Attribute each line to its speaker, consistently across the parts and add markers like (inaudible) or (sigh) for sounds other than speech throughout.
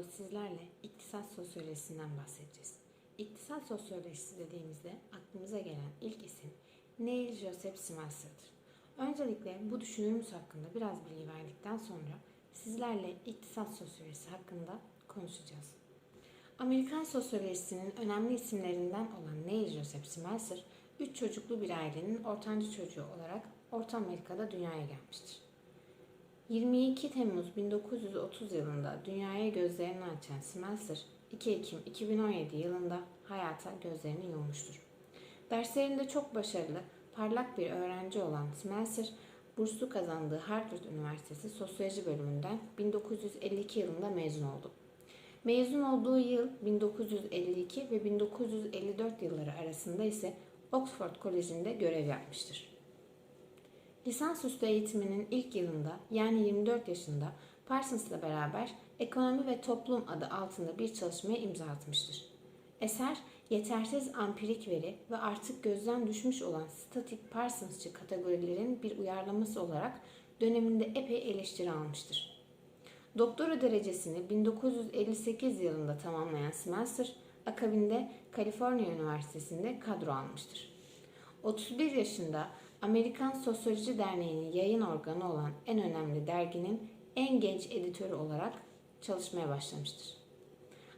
Speaker 1: videomuzda sizlerle iktisat sosyolojisinden bahsedeceğiz. İktisat sosyolojisi dediğimizde aklımıza gelen ilk isim Neil Joseph Smelser'dır. Öncelikle bu düşünürümüz hakkında biraz bilgi verdikten sonra sizlerle iktisat sosyolojisi hakkında konuşacağız. Amerikan sosyolojisinin önemli isimlerinden olan Neil Joseph Smelser, üç çocuklu bir ailenin ortancı çocuğu olarak Orta Amerika'da dünyaya gelmiştir. 22 Temmuz 1930 yılında dünyaya gözlerini açan Smelser, 2 Ekim 2017 yılında hayata gözlerini yummuştur. Derslerinde çok başarılı, parlak bir öğrenci olan Smelser, burslu kazandığı Harvard Üniversitesi Sosyoloji bölümünden 1952 yılında mezun oldu. Mezun olduğu yıl 1952 ve 1954 yılları arasında ise Oxford Koleji'nde görev yapmıştır. Lisansüstü eğitiminin ilk yılında yani 24 yaşında Parsons'la beraber Ekonomi ve Toplum adı altında bir çalışmaya imza atmıştır. Eser, yetersiz ampirik veri ve artık gözden düşmüş olan statik Parsonsçı kategorilerin bir uyarlaması olarak döneminde epey eleştiri almıştır. Doktora derecesini 1958 yılında tamamlayan Smelser, akabinde Kaliforniya Üniversitesi'nde kadro almıştır. 31 yaşında Amerikan Sosyoloji Derneği'nin yayın organı olan en önemli derginin en genç editörü olarak çalışmaya başlamıştır.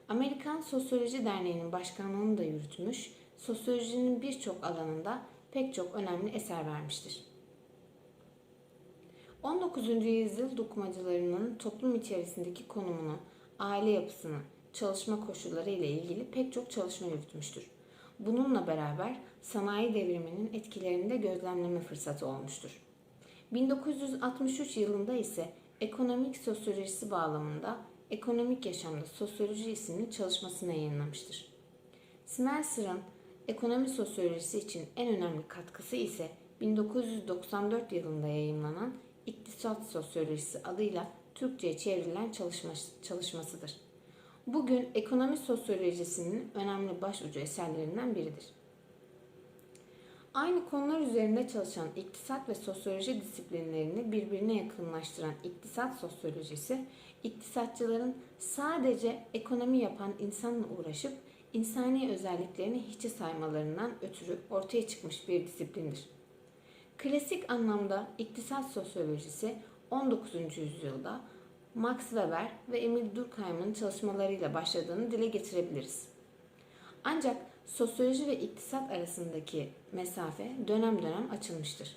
Speaker 1: Amerikan Sosyoloji Derneği'nin başkanlığını da yürütmüş, sosyolojinin birçok alanında pek çok önemli eser vermiştir. 19. yüzyıl dokumacılarının toplum içerisindeki konumunu, aile yapısını, çalışma koşulları ile ilgili pek çok çalışma yürütmüştür. Bununla beraber sanayi devriminin etkilerini de gözlemleme fırsatı olmuştur. 1963 yılında ise ekonomik sosyolojisi bağlamında Ekonomik Yaşamda Sosyoloji isimli çalışmasını yayınlamıştır. Smelser'ın ekonomi sosyolojisi için en önemli katkısı ise 1994 yılında yayımlanan İktisat Sosyolojisi adıyla Türkçe'ye çevrilen çalışması, çalışmasıdır. Bugün ekonomi sosyolojisinin önemli başucu eserlerinden biridir. Aynı konular üzerinde çalışan iktisat ve sosyoloji disiplinlerini birbirine yakınlaştıran iktisat sosyolojisi, iktisatçıların sadece ekonomi yapan insanla uğraşıp insani özelliklerini hiçe saymalarından ötürü ortaya çıkmış bir disiplindir. Klasik anlamda iktisat sosyolojisi 19. yüzyılda Max Weber ve Emil Durkheim'ın çalışmalarıyla başladığını dile getirebiliriz. Ancak sosyoloji ve iktisat arasındaki mesafe dönem dönem açılmıştır.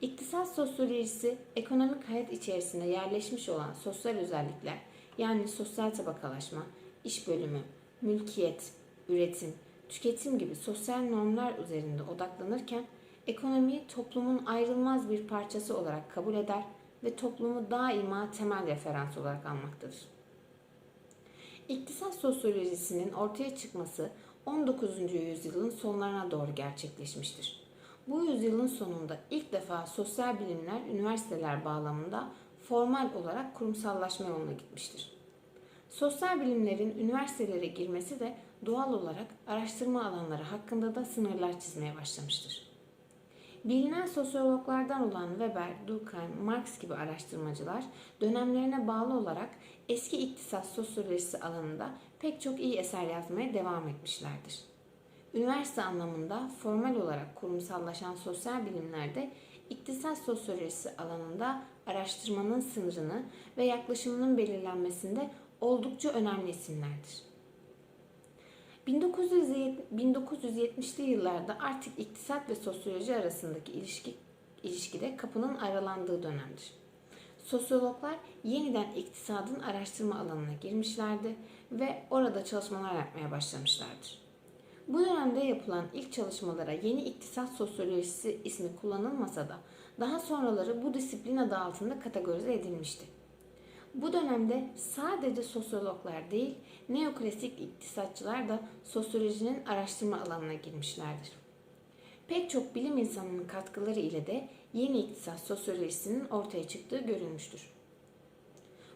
Speaker 1: İktisat sosyolojisi ekonomik hayat içerisinde yerleşmiş olan sosyal özellikler yani sosyal tabakalaşma, iş bölümü, mülkiyet, üretim, tüketim gibi sosyal normlar üzerinde odaklanırken ekonomiyi toplumun ayrılmaz bir parçası olarak kabul eder ve toplumu daima temel referans olarak almaktadır. İktisat sosyolojisinin ortaya çıkması 19. yüzyılın sonlarına doğru gerçekleşmiştir. Bu yüzyılın sonunda ilk defa sosyal bilimler üniversiteler bağlamında formal olarak kurumsallaşma yoluna gitmiştir. Sosyal bilimlerin üniversitelere girmesi de doğal olarak araştırma alanları hakkında da sınırlar çizmeye başlamıştır. Bilinen sosyologlardan olan Weber, Durkheim, Marx gibi araştırmacılar dönemlerine bağlı olarak eski iktisat sosyolojisi alanında pek çok iyi eser yazmaya devam etmişlerdir. Üniversite anlamında formal olarak kurumsallaşan sosyal bilimlerde iktisat sosyolojisi alanında araştırmanın sınırını ve yaklaşımının belirlenmesinde oldukça önemli isimlerdir. 1970'li yıllarda artık iktisat ve sosyoloji arasındaki ilişki ilişkide kapının aralandığı dönemdir. Sosyologlar yeniden iktisadın araştırma alanına girmişlerdi ve orada çalışmalar yapmaya başlamışlardır. Bu dönemde yapılan ilk çalışmalara yeni iktisat sosyolojisi ismi kullanılmasa da daha sonraları bu disiplin adı altında kategorize edilmişti. Bu dönemde sadece sosyologlar değil, neoklasik iktisatçılar da sosyolojinin araştırma alanına girmişlerdir. Pek çok bilim insanının katkıları ile de yeni iktisat sosyolojisinin ortaya çıktığı görülmüştür.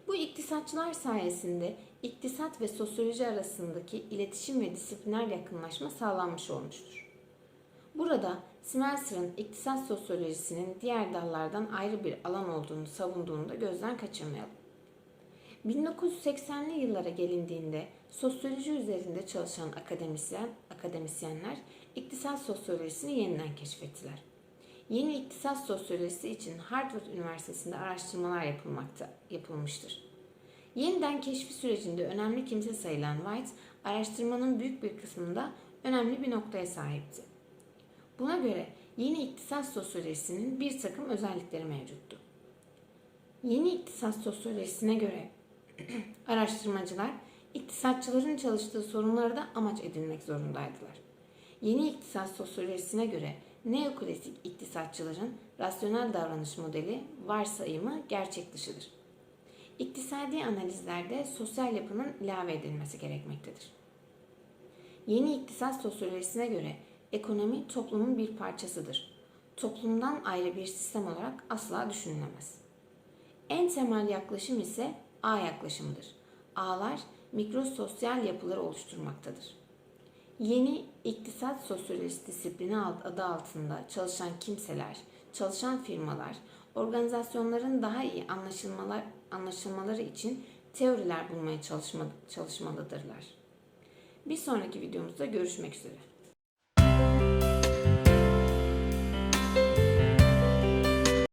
Speaker 1: Bu iktisatçılar sayesinde iktisat ve sosyoloji arasındaki iletişim ve disipliner yakınlaşma sağlanmış olmuştur. Burada Smelser'ın iktisat sosyolojisinin diğer dallardan ayrı bir alan olduğunu savunduğunu da gözden kaçırmayalım. 1980'li yıllara gelindiğinde sosyoloji üzerinde çalışan akademisyen, akademisyenler iktisat sosyolojisini yeniden keşfettiler. Yeni iktisat sosyolojisi için Harvard Üniversitesi'nde araştırmalar yapılmakta, yapılmıştır. Yeniden keşfi sürecinde önemli kimse sayılan White, araştırmanın büyük bir kısmında önemli bir noktaya sahipti. Buna göre yeni iktisat sosyolojisinin bir takım özellikleri mevcuttu. Yeni iktisat sosyolojisine göre (clears throat) araştırmacılar iktisatçıların çalıştığı sorunları da amaç edinmek zorundaydılar. Yeni iktisat sosyolojisine göre neoklasik iktisatçıların rasyonel davranış modeli varsayımı gerçek dışıdır. İktisadi analizlerde sosyal yapının ilave edilmesi gerekmektedir. Yeni iktisat sosyolojisine göre ekonomi toplumun bir parçasıdır. Toplumdan ayrı bir sistem olarak asla düşünülemez. En temel yaklaşım ise ağ yaklaşımıdır. Ağlar mikrososyal yapıları oluşturmaktadır. Yeni iktisat sosyolojisi disiplini adı altında çalışan kimseler, çalışan firmalar, organizasyonların daha iyi anlaşılmalar, anlaşılmaları için teoriler bulmaya çalışma, çalışmalıdırlar. Bir sonraki videomuzda görüşmek üzere.